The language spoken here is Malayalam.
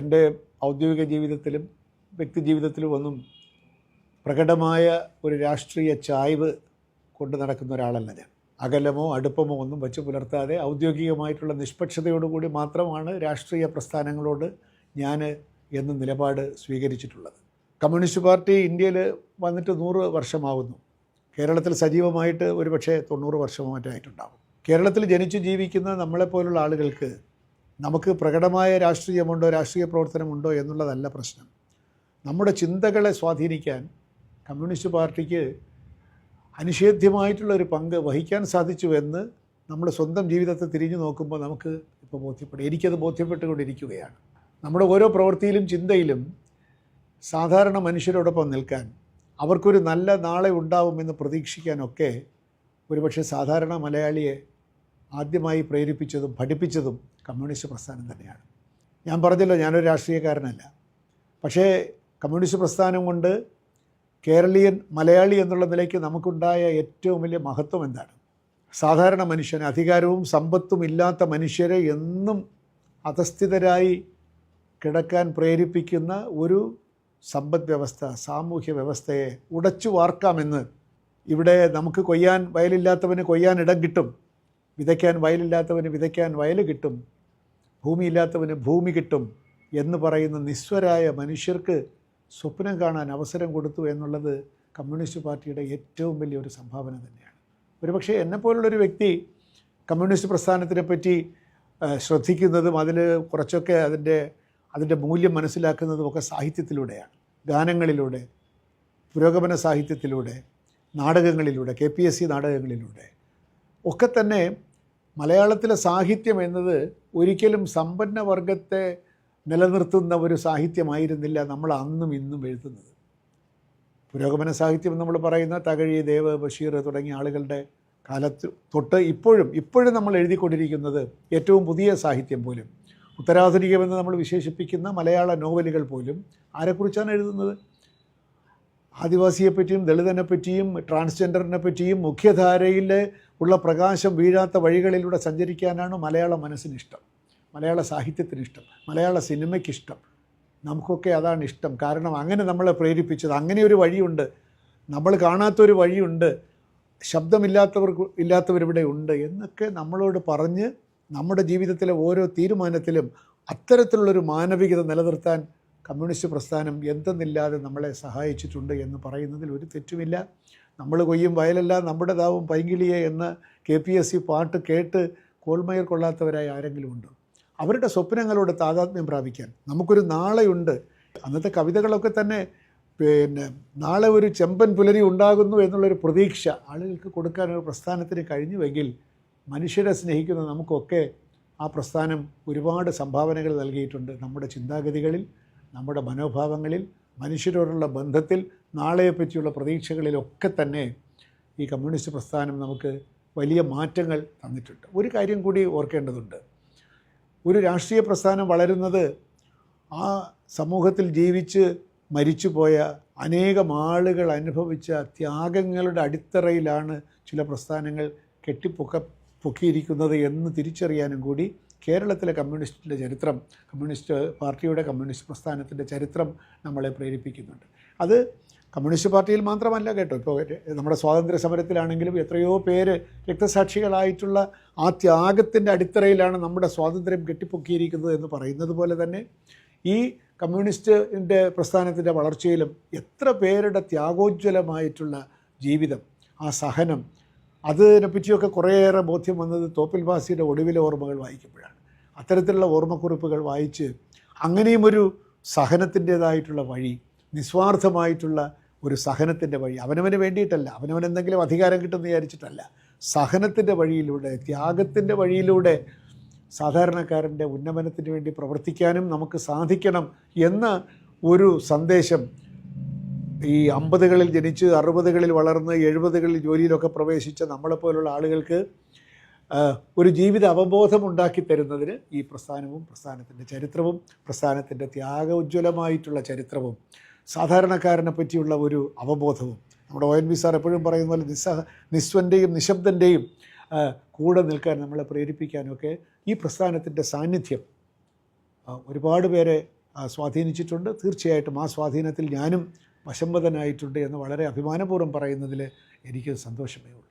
എന്റെ ഔദ്യോഗിക ജീവിതത്തിലും വ്യക്തി ജീവിതത്തിലും ഒന്നും പ്രകടമായ ഒരു രാഷ്ട്രീയ ചായ്വ് കൊണ്ടു നടക്കുന്ന ഒരാളല്ല ഞാൻ. അകലമോ അടുപ്പമോ ഒന്നും വച്ച് പുലർത്താതെ ഔദ്യോഗികമായിട്ടുള്ള നിഷ്പക്ഷതയോടുകൂടി മാത്രമാണ് രാഷ്ട്രീയ പ്രസ്ഥാനങ്ങളോട് ഞാൻ എന്ന നിലപാട് സ്വീകരിച്ചിട്ടുള്ളത്. കമ്മ്യൂണിസ്റ്റ് പാർട്ടി ഇന്ത്യയിൽ വന്നിട്ട് നൂറ് വർഷമാവുന്നു. കേരളത്തിൽ സജീവമായിട്ട് ഒരുപക്ഷെ തൊണ്ണൂറ് വർഷമോ മറ്റായിട്ടുണ്ടാവും കേരളത്തിൽ ജനിച്ചു ജീവിക്കുന്ന നമ്മളെപ്പോലുള്ള ആളുകൾക്ക് നമുക്ക് പ്രകടമായ രാഷ്ട്രീയമുണ്ടോ രാഷ്ട്രീയ പ്രവർത്തനമുണ്ടോ എന്നുള്ളതല്ല പ്രശ്നം. നമ്മുടെ ചിന്തകളെ സ്വാധീനിക്കാൻ കമ്മ്യൂണിസ്റ്റ് പാർട്ടിക്ക് അനിഷേധ്യമായിട്ടുള്ള ഒരു പങ്ക് വഹിക്കാൻ സാധിച്ചു എന്ന് നമ്മൾ സ്വന്തം ജീവിതത്തെ തിരിഞ്ഞു നോക്കുമ്പോൾ നമുക്ക് ഇപ്പോൾ ബോധ്യപ്പെടും. എനിക്കത് ബോധ്യപ്പെട്ടുകൊണ്ടിരിക്കുകയാണ്. നമ്മുടെ ഓരോ പ്രവൃത്തിയിലും ചിന്തയിലും സാധാരണ മനുഷ്യരോടൊപ്പം നിൽക്കാൻ അവർക്കൊരു നല്ല നാളെ ഉണ്ടാവുമെന്ന് പ്രതീക്ഷിക്കാനൊക്കെ ഒരുപക്ഷെ സാധാരണ മലയാളിയെ ആദ്യമായി പ്രേരിപ്പിച്ചതും പഠിപ്പിച്ചതും കമ്മ്യൂണിസ്റ്റ് പ്രസ്ഥാനം തന്നെയാണ്. ഞാൻ പറഞ്ഞല്ലോ ഞാനൊരു രാഷ്ട്രീയക്കാരനല്ല. പക്ഷേ കമ്മ്യൂണിസ്റ്റ് പ്രസ്ഥാനം കൊണ്ട് കേരളീയൻ മലയാളി എന്നുള്ള നിലയ്ക്ക് നമുക്കുണ്ടായ ഏറ്റവും വലിയ മഹത്വം എന്താണ്? സാധാരണ മനുഷ്യന് അധികാരവും സമ്പത്തും ഇല്ലാത്ത മനുഷ്യരെ എന്നും അധസ്ഥിതരായി കിടക്കാൻ പ്രേരിപ്പിക്കുന്ന ഒരു സമ്പദ് വ്യവസ്ഥ സാമൂഹ്യ വ്യവസ്ഥയെ ഉടച്ചു വാർക്കാമെന്ന് ഇവിടെ നമുക്ക് കൊയ്യാൻ വയലില്ലാത്തവന് കൊയ്യാൻ ഇടം കിട്ടും. വിതയ്ക്കാൻ വയലില്ലാത്തവന് വിതയ്ക്കാൻ വയൽ കിട്ടും ഭൂമിയില്ലാത്തവന് ഭൂമി കിട്ടും എന്ന് പറയുന്ന നിസ്വരായ മനുഷ്യർക്ക് സ്വപ്നം കാണാൻ അവസരം കൊടുത്തു എന്നുള്ളത് കമ്മ്യൂണിസ്റ്റ് പാർട്ടിയുടെ ഏറ്റവും വലിയൊരു സംഭാവന തന്നെയാണ്. ഒരുപക്ഷെ എന്നെപ്പോലുള്ളൊരു വ്യക്തി കമ്മ്യൂണിസ്റ്റ് പ്രസ്ഥാനത്തിനെ പറ്റി ശ്രദ്ധിക്കുന്നതും അതിൽ കുറച്ചൊക്കെ അതിന്റെ അതിന്റെ മൂല്യം മനസ്സിലാക്കുന്നതും ഒക്കെ സാഹിത്യത്തിലൂടെയാണ്. ഗാനങ്ങളിലൂടെ പുരോഗമന സാഹിത്യത്തിലൂടെ നാടകങ്ങളിലൂടെ കെ പി എസ് സി നാടകങ്ങളിലൂടെ ഒക്കെ തന്നെ മലയാളത്തിലെ സാഹിത്യം എന്നത് ഒരിക്കലും സമ്പന്ന വർഗത്തെ നിലനിർത്തുന്ന ഒരു സാഹിത്യമായിരുന്നില്ല നമ്മൾ അന്നും ഇന്നും എഴുതുന്നത്. പുരോഗമന സാഹിത്യം നമ്മൾ പറയുന്ന തകഴി ദേവ് ബഷീർ തുടങ്ങിയ ആളുകളുടെ കാലത്ത് തൊട്ട് ഇപ്പോഴും ഇപ്പോഴും നമ്മൾ എഴുതിക്കൊണ്ടിരിക്കുന്നത് ഏറ്റവും പുതിയ സാഹിത്യം പോലും. ഉത്തരാധുനികമെന്ന് നമ്മൾ വിശേഷിപ്പിക്കുന്ന മലയാള നോവലുകൾ പോലും ആരെക്കുറിച്ചാണ് എഴുതുന്നത്? ആദിവാസിയെപ്പറ്റിയും ദളിതനെപ്പറ്റിയും ദളിതനെ പറ്റിയും ട്രാൻസ്ജെൻഡറിനെ പറ്റിയും മുഖ്യധാരയിൽ ഉള്ള പ്രകാശം വീഴാത്ത വഴികളിലൂടെ സഞ്ചരിക്കാനാണ് മലയാള മനസ്സിനിഷ്ടം. മലയാള സാഹിത്യത്തിനിഷ്ടം. മലയാള സിനിമയ്ക്കിഷ്ടം. നമുക്കൊക്കെ അതാണ് ഇഷ്ടം. കാരണം അങ്ങനെ നമ്മളെ പ്രേരിപ്പിച്ചത്. അങ്ങനെ ഒരു വഴിയുണ്ട്. നമ്മൾ കാണാത്തൊരു വഴിയുണ്ട്. ശബ്ദമില്ലാത്തവർക്ക് ഇല്ലാത്തവരിവിടെ ഉണ്ട് എന്നൊക്കെ നമ്മളോട് പറഞ്ഞ് നമ്മുടെ ജീവിതത്തിലെ ഓരോ തീരുമാനത്തിലും അത്തരത്തിലുള്ളൊരു മാനവികത നിലനിർത്താൻ കമ്മ്യൂണിസ്റ്റ് പ്രസ്ഥാനം എന്തെന്നില്ലാതെ നമ്മളെ സഹായിച്ചിട്ടുണ്ട് എന്ന് പറയുന്നതിൽ ഒരു തെറ്റുമില്ല. നമ്മൾ കൊയ്യും വയലല്ല നമ്മുടേതാവും പൈങ്കിളിയെ എന്ന് കെ പി എസ് സി പാട്ട് കേട്ട് കോൾമയർ കൊള്ളാത്തവരായി ആരെങ്കിലും ഉണ്ടോ? അവരുടെ സ്വപ്നങ്ങളോട് താതാത്മ്യം പ്രാപിക്കാൻ നമുക്കൊരു നാളെയുണ്ട്. അന്നത്തെ കവിതകളൊക്കെ തന്നെ പിന്നെ നാളെ ഒരു ചെമ്പൻ പുലരി ഉണ്ടാകുന്നു എന്നുള്ളൊരു പ്രതീക്ഷ ആളുകൾക്ക് കൊടുക്കാൻ ഒരു പ്രസ്ഥാനത്തിന് കഴിഞ്ഞുവെങ്കിൽ മനുഷ്യരെ സ്നേഹിക്കുന്ന നമുക്കൊക്കെ ആ പ്രസ്ഥാനം ഒരുപാട് സംഭാവനകൾ നൽകിയിട്ടുണ്ട് നമ്മുടെ ചിന്താഗതികളിൽ നമ്മുടെ മനോഭാവങ്ങളിൽ മനുഷ്യരോടുള്ള ബന്ധത്തിൽ നാളെയെപ്പറ്റിയുള്ള പ്രതീക്ഷകളിലൊക്കെ തന്നെ ഈ കമ്മ്യൂണിസ്റ്റ് പ്രസ്ഥാനം നമുക്ക് വലിയ മാറ്റങ്ങൾ തന്നിട്ടുണ്ട്. ഒരു കാര്യം കൂടി ഓർക്കേണ്ടതുണ്ട്. ഒരു രാഷ്ട്രീയ പ്രസ്ഥാനം വളരുന്നത് ആ സമൂഹത്തിൽ ജീവിച്ച് മരിച്ചുപോയ അനേകം ആളുകൾ അനുഭവിച്ച ത്യാഗങ്ങളുടെ അടിത്തറയിലാണ് ചില പ്രസ്ഥാനങ്ങൾ കെട്ടിപ്പൊക്ക പൊക്കിയിരിക്കുന്നത് എന്ന് തിരിച്ചറിയാനും കൂടി കേരളത്തിലെ കമ്മ്യൂണിസ്റ്റിന്റെ ചരിത്രം കമ്മ്യൂണിസ്റ്റ് പാർട്ടിയുടെ കമ്മ്യൂണിസ്റ്റ് പ്രസ്ഥാനത്തിന്റെ ചരിത്രം നമ്മളെ പ്രേരിപ്പിക്കുന്നുണ്ട്. അത് കമ്മ്യൂണിസ്റ്റ് പാർട്ടിയിൽ മാത്രമല്ല കേട്ടോ. ഇപ്പോൾ നമ്മുടെ സ്വാതന്ത്ര്യ സമരത്തിലാണെങ്കിലും എത്രയോ പേര് രക്തസാക്ഷികളായിട്ടുള്ള ആ ത്യാഗത്തിന്റെ അടിത്തറയിലാണ് നമ്മുടെ സ്വാതന്ത്ര്യം കെട്ടിപ്പൊക്കിയിരിക്കുന്നത് എന്ന് പറയുന്നത് പോലെ തന്നെ ഈ കമ്മ്യൂണിസ്റ്റിന്റെ പ്രസ്ഥാനത്തിന്റെ വളർച്ചയിലും എത്ര പേരുടെ ത്യാഗോജ്വലമായിട്ടുള്ള ജീവിതം ആ സഹനം അതിനെപ്പറ്റിയൊക്കെ കുറേയേറെ ബോധ്യം വന്നത് തോപ്പിൽ വാസിയുടെ ഒടുവിലെ ഓർമ്മകൾ വായിക്കുമ്പോഴാണ്. അത്തരത്തിലുള്ള ഓർമ്മക്കുറിപ്പുകൾ വായിച്ച് അങ്ങനെയും ഒരു സഹനത്തിന്റേതായിട്ടുള്ള വഴി നിസ്വാർത്ഥമായിട്ടുള്ള ഒരു സഹനത്തിന്റെ വഴി. അവനവന് വേണ്ടിയിട്ടല്ല അവനവൻ എന്തെങ്കിലും അധികാരം കിട്ടുമെന്ന് വിചാരിച്ചിട്ടല്ല. സഹനത്തിന്റെ വഴിയിലൂടെ ത്യാഗത്തിന്റെ വഴിയിലൂടെ സാധാരണക്കാരന്റെ ഉന്നമനത്തിന് വേണ്ടി പ്രവർത്തിക്കാനും നമുക്ക് സാധിക്കണം എന്ന ഒരു സന്ദേശം ഈ അമ്പതുകളിൽ ജനിച്ച് അറുപതുകളിൽ വളർന്ന് എഴുപതുകളിൽ ജോലിയിലൊക്കെ പ്രവേശിച്ച നമ്മളെപ്പോലുള്ള ആളുകൾക്ക് ഒരു ജീവിത അവബോധം ഉണ്ടാക്കി തരുന്നതിന് ഈ പ്രസ്ഥാനവും പ്രസ്ഥാനത്തിന്റെ ചരിത്രവും പ്രസ്ഥാനത്തിന്റെ ത്യാഗോജ്വലമായിട്ടുള്ള ചരിത്രവും സാധാരണക്കാരനെ പറ്റിയുള്ള ഒരു അവബോധവും. നമ്മുടെ ഒ എൻ വി സാർ എപ്പോഴും പറയുന്ന പോലെ നിസ്സഹ നിസ്വന്റെയും നിശബ്ദന്റെയും കൂടെ നിൽക്കാൻ നമ്മളെ പ്രേരിപ്പിക്കാനൊക്കെ ഈ പ്രസ്ഥാനത്തിന്റെ സാന്നിധ്യം ഒരുപാട് പേരെ സ്വാധീനിച്ചിട്ടുണ്ട് തീർച്ചയായിട്ടും ആ സ്വാധീനത്തിൽ ഞാനും വശംവദനായിട്ടുണ്ട് എന്ന് വളരെ അഭിമാനപൂർവം പറയുന്നതിൽ എനിക്ക് സന്തോഷമേ ഉള്ളൂ